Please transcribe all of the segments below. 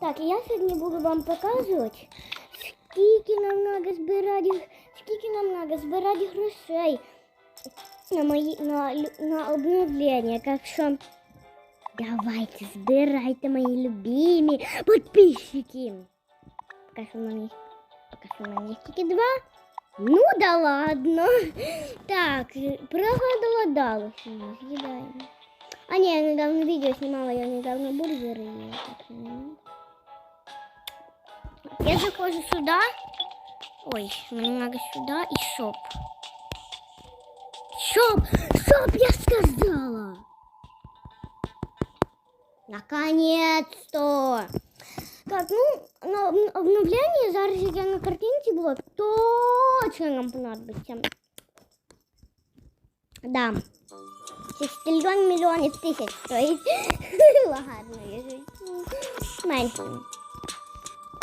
Так, я сьогодні буду вам показувати, скільки нам треба збирати, скільки нам треба збирати грошей на мої на, лю- на обновлення. Так що давайте збирайте мої любимі підписчики. Поки що в мене, поки що в мене їх тільки два. Ну да ладно. Так, проголодалась у нас, їдаємо. А не, я недавно видео снимала, я недавно бургеры ела. так что не. Я захожу сюда. Ой, мне надо сюда и шоп. Шоп! Шоп, я сказала! Наконец-то! Так, ну, на обн- обновлення зараз як я на картинці було, точно нам понадобиться. Да. Шестильон мільйонів тисяч стоїть. Ладно, я ж- менше.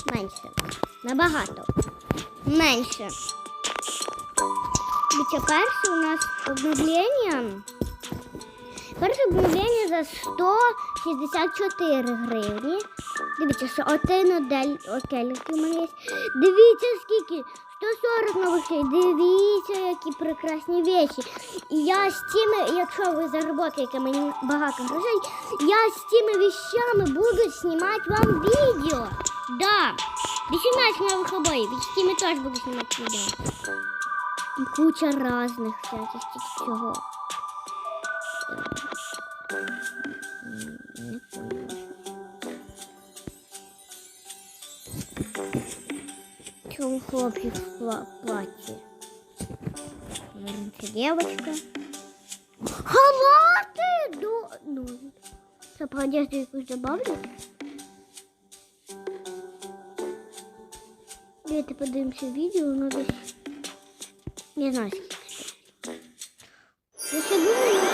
Менше. Набагато. Менше. Дивіться, перше у нас обновлення. Перше обновлення за 164 гривні. Дивіться, що один одель, отельки у мене є. Дивіться, скільки. 140 нових. Дивіться, які прекрасні вещі. І я з тими, якщо ви заработаєте мені багато грошей, я з тими вещами буду знімати вам відео. Да. 18 нових обоїв. І з тими теж буду знімати відео. І куча різних всяких цього. М, Не поняла. Чому хлопчик в пла- платі? М, Це дівчинка. Халати! До... Ну, це по одежду якусь добавлю? Давайте подивимося відео, воно десь... Не знаю, скільки стоїть. Ну, це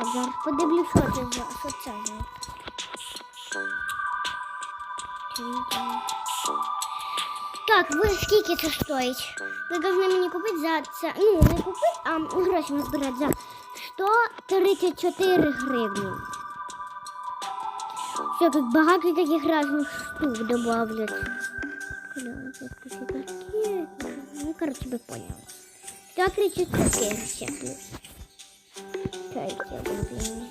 А зараз подивлюсь, що це за що. Так, ви скільки це стоїть? Ви повинні мені купити за це. Ну, не купити, а гроші назбирати за 134 гривні. Все, як багато таких різних штук добавлять. Тут. Ну, короче, ви поняли. 134 ще плюс. Чайте, блин.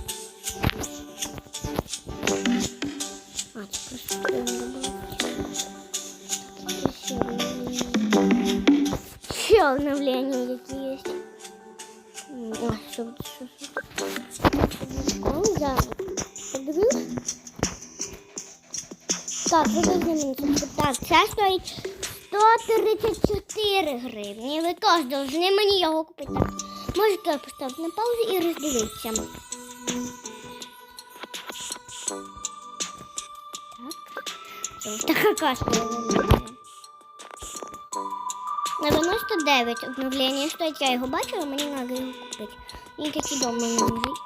А, це просто треба. Ще обновлення які є. О, що що, що. Ну, зараз. Так, це. Так, це стоїть 134 гривні. Ви теж повинні мені його купити. Можете поставити на паузу і роздивитися. Так. Така кашка. 99 обновлення стоїть. Я його бачила, мені треба його купити. Він такий дома не лежить.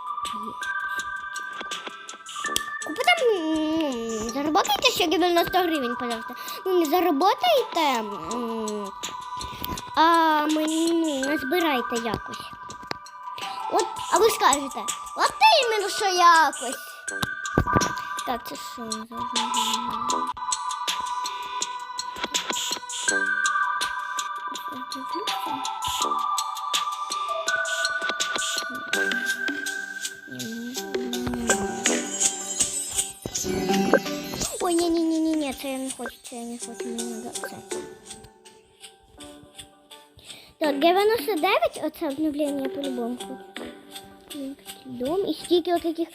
Купите, м, заработайте ще 90 гривень, пожалуйста. Ну, не заработаєте, м, а мені ну, назбирайте якось. От, а ви скажете, от іменно, що якось. Так, це що за обновлення? Ой, ні, ні, ні, ні, ні, це я не хочу, це я не хочу, мені треба це. Так, 99, оце обновлення по-любому хочу. Дом і стільки отаких,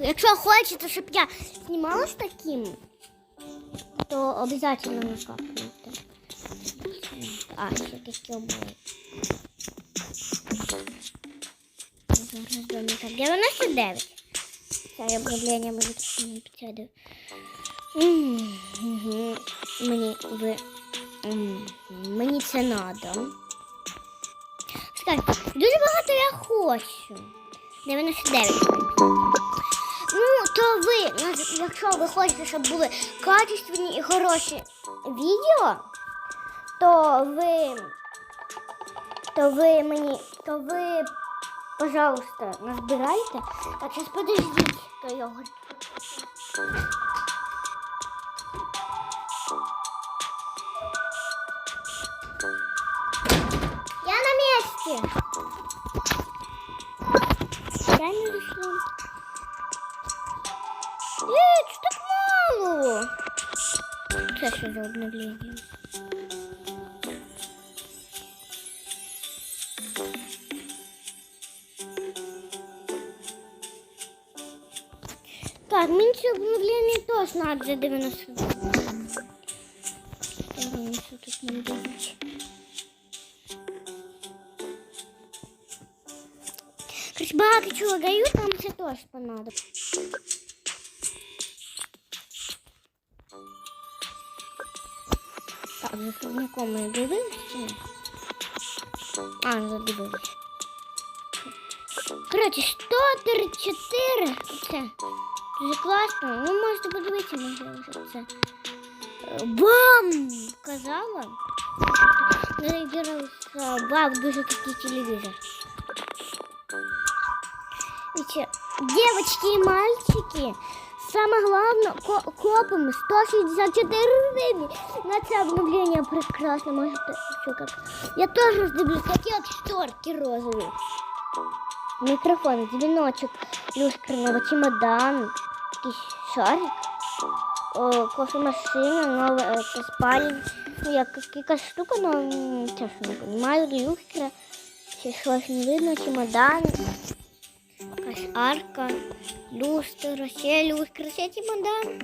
якщо, хочете, щоб я знімала таким, то обов'язково накапуйте. А, ще такі обоє. Зараз думаю, так, 99. Це обновлення буде мені підсяде. Мені ви. Мені це надо. Скажіть, багато я хочу. 99. Ну, то ви, ну, якщо ви хочете, щоб були качественні і хороші відео, то ви, то ви мені, то ви, пожалуйста, назбирайте. Так, зараз подождіть, то його. Я не зашла. Эй, что так мало? Что что за обновление? Так, мені це обновлення теж надо за 90. Ага, що тут мені дають? Короче, багато чого дають, нам це теж понадобиться. Так, за словником ми дивились чи ні? А, задивились. Коротше, 134. Це дуже класно. Ну, можете подивитися, може вже це. Е, Бам! Казала. Нарегірувався бав дуже такий телевізор. Девочки и мальчики, самое главное, ко- копом 164 гривны. На це обновление прекрасно, можете все как. Я тоже раздивлюсь, такие вот шторки розовые. Микрофон, дзвіночок, люстрного чемодан, шарик, о, кофемашина, нова е, це спальня. Як якась штука, но чесно не розумію, люстра, ще щось не видно, чемодан, арка, люстра, ще люстра, ще чемодан.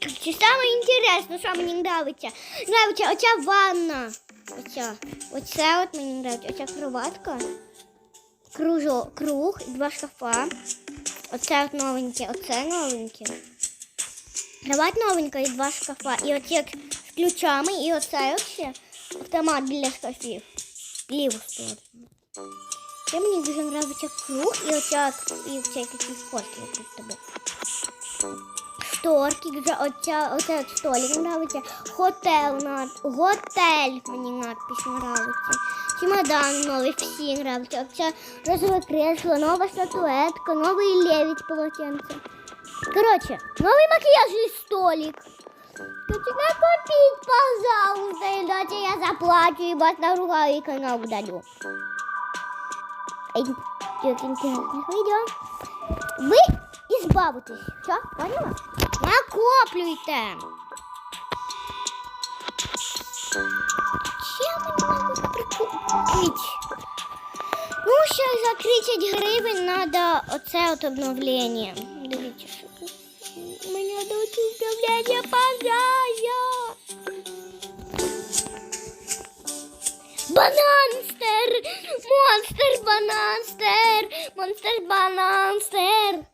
Чи саме інтересне, що мені нравиться? Нравиться оця ванна. Оця. Оце от мені нравиться, оця кроватка. Кружо, круг, і два шкафа. Оце от новеньке, оце новеньке. Кровать новенька і два шкафа. І оці от з ключами, і оце от ще автомат для шкафів. Ліву сторону. Ще мені дуже подобається круг і оця, і оця якісь фотки тут тебе. Шторки, вже оця, оця столик нравиться. Хотел, над, готель мені надпись нравиться. Чемодан новий, всі нравиться. Оця розове кресло, нова статуетка, новий левіть полотенце. Короче, новый макияжный столик. Хотите купить, пожалуйста, иначе я заплачу и вас наругаю и канал удалю интересных видео, вы избавитесь. Все, поняла? Накоплюйте. Чем они могут прикупить? Ну, сейчас за 30 гривен надо оце от обновление. Дивіться, що тут. Мені надо оце обновлення пожалуйста. Бананстер! Монстр бананстер! Монстр бананстер!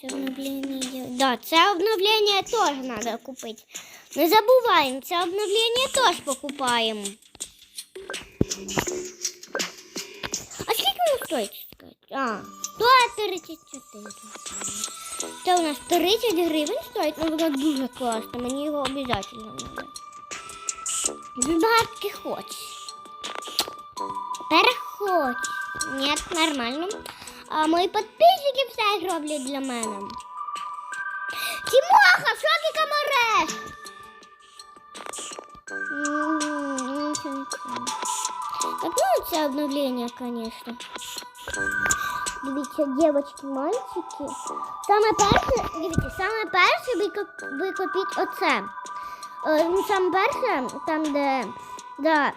Це обновлення. Да, це обновлення теж треба купити. Не забуваємо, це обновлення теж покупаємо. А скільки воно стоїть? сказати? А, 134. Це у нас 30 гривень стоїть, але воно дуже класно. Мені його обов'язково треба. Багатки хочеш. Переходь. Ні, нормально. А мої підписники все роблять для мене. Тимоха, що ти камереш? М, нічого, нічого. Так, ну це обновлення, конечно. Дивіться, дівчатки, мальчики. Саме перше, дивіться, саме перше ви, коп- оце. Е, ну, саме перше, там, де. Да.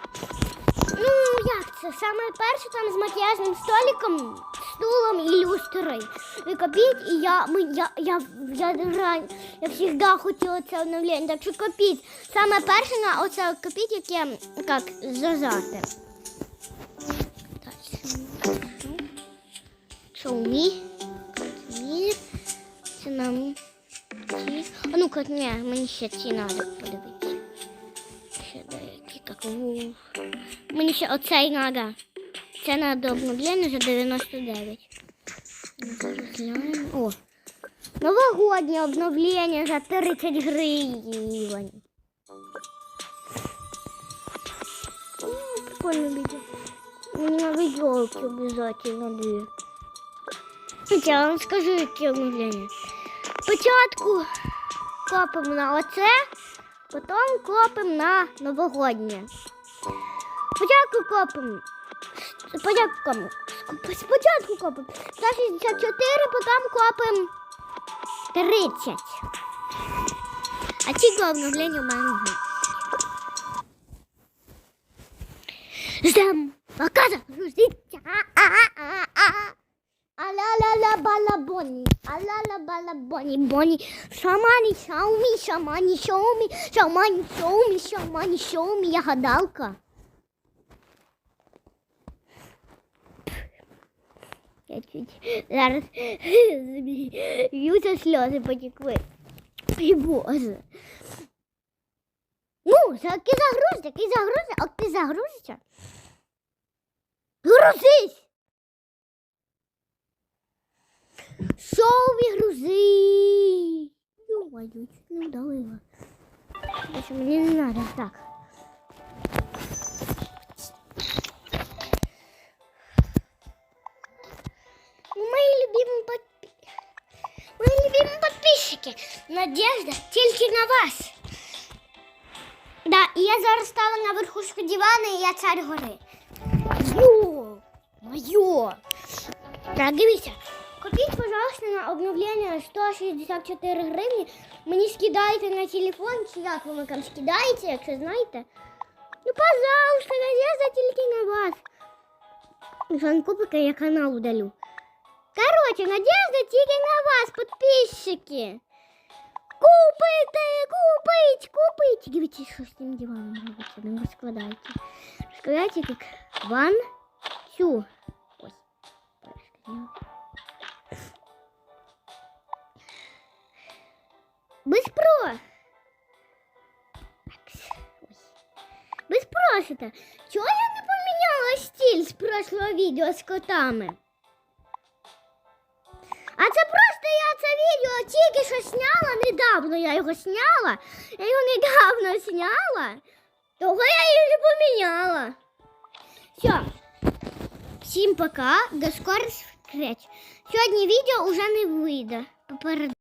Ну, як це? Саме перше там з макіяжним столиком, стулом і люстрою. Ви копіть, і я, ми, я, я, я, я, завжди хотіла це обновлення. Так що копіть. Саме перше на оце копіть, яке, як, зажати. Шоумі. Ні. Це. А ну-ка, ні, мені ще ці треба подивитися. Ще деякі, як вуф. Мені ще оцей треба. Це треба обновлення за 99. Ну, зараз глянемо. О. Новогоднє обновлення за 30 гривень. Прикольно видео. Мне надо елки обязательно две. Я вам скажу, які обновлення. Спочатку копимо на оце, потім копимо на новогоднє. Спочатку копимо. Спочатку копимо. Спочатку копимо 164, потім копимо 30. А ці обновлення у мене. Ждем, пока загрузится. А-а-а-а. А-ла-ла-ла балабони, а-ла-ла балабони, бони, шамани, шауми, шамани, шауми, шамани, шауми, шамани, шауми, я гадалка. Я чуть зараз б'ються сльози потекли. Боже. Ну, таки загрузиться, таки загрузиться, а ти загрузишся? Грузись! Шоу грузи! Ё-моё, чуть не удалила. Короче, мне не надо так. Ну, Мои любимые подпи... Мои любимые подписчики, надежда тільки на вас. Да, і я зараз стала на верхушку дивана, і я цар гори. Йо, моє. Так, дивіться. Купіть, пожалуйста, на обновлення 164 гривні. Мені скидайте на телефон, чи як ви там скидаєте, якщо знаєте. Ну, пожалуйста, надежда тільки на вас. Якщо не купите, я канал удалю. Короче, надежда тільки на вас, підписчики. Купите, купить, купить. Дивіться, що з цим диваном робиться, не розкладайте. Розкладайте як ван, цю. Ось. Розкладаю. Без про. Такс. Без просите. Чого я не поміняла стиль з прошлого відео з котами? А це просто я це відео тільки що сняла недавно. Я його сняла. Я його недавно сняла. Того я її не поміняла. Все. Всім пока. До скорих встреч. Сьогодні відео вже не вийде. Поперед.